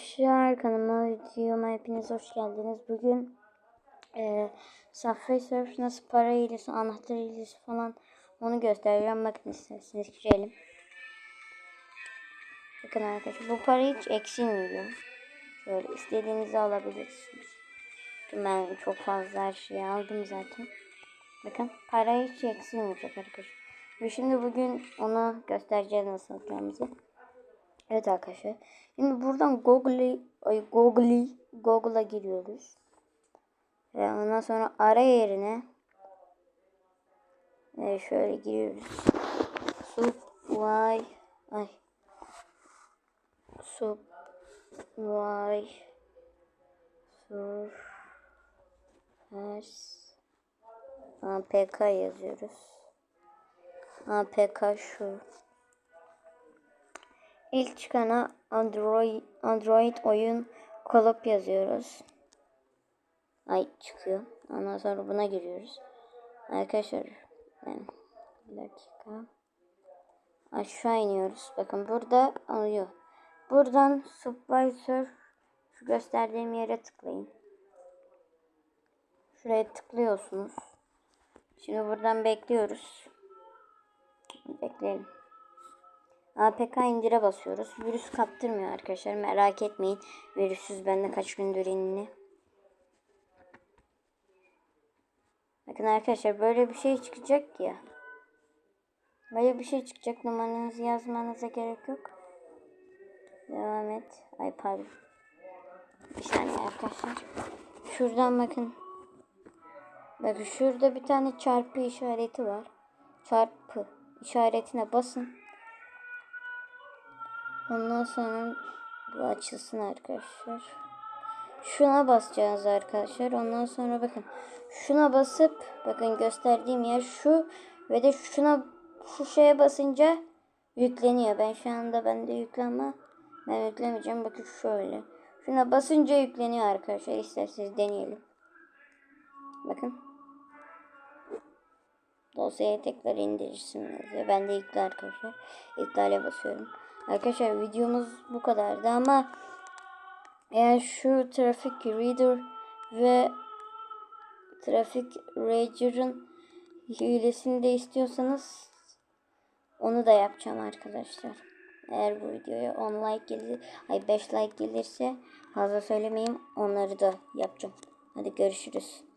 Arkadaşlar kanalıma videoma hepiniz hoş geldiniz. Bugün e, Subway Surf nasıl para hilesi, anahtar hilesi falan onu göstereceğim. Bakın isterseniz girelim. Bakın arkadaşlar bu para hiç eksilmiyor. Şöyle istediğinizi alabilirsiniz. Ben çok fazla her şeyi aldım zaten. Bakın para hiç eksilmeyecek arkadaşlar. Ve şimdi bugün onu göstereceğiz nasıl alacağımızı. Evet arkadaşlar. Şimdi buradan Google ay Google Google'a giriyoruz. Ve ondan sonra ara yerine e, şöyle giriyoruz. Subway ay Subway Surfers APK yazıyoruz. APK şu. İlk çıkana Android Android oyun Kolop yazıyoruz. Ay çıkıyor. Ondan sonra buna giriyoruz. Arkadaşlar ben bir dakika. Aşağı iniyoruz. Bakın burada alıyor. Buradan Surf şu gösterdiğim yere tıklayın. Şuraya tıklıyorsunuz. Şimdi buradan bekliyoruz. Bekleyelim. APK indire basıyoruz. Virüs kaptırmıyor arkadaşlar. Merak etmeyin. Virüsüz bende kaç gündür indi. Bakın arkadaşlar böyle bir şey çıkacak ya. Böyle bir şey çıkacak. Numaranızı yazmanıza gerek yok. Devam et. Ay pardon. Bir saniye arkadaşlar. Şuradan bakın. Bakın şurada bir tane çarpı işareti var. Çarpı işaretine basın. Ondan sonra bu açılsın arkadaşlar. Şuna basacağız arkadaşlar. Ondan sonra bakın. Şuna basıp bakın gösterdiğim yer şu ve de şuna şu şeye basınca yükleniyor. Ben şu anda bende yüklenme. Ben yüklemeyeceğim. Bakın şöyle. Şuna basınca yükleniyor arkadaşlar. İsterseniz deneyelim. Bakın. Dosyayı tekrar indirirsin yazıyor. Ben de yükle arkadaşlar. İptale basıyorum. Arkadaşlar videomuz bu kadardı ama eğer şu Traffic Reader ve Traffic Rager'ın hilesini de istiyorsanız onu da yapacağım arkadaşlar. Eğer bu videoya 10 like gelir, ay 5 like gelirse fazla söylemeyeyim onları da yapacağım. Hadi görüşürüz.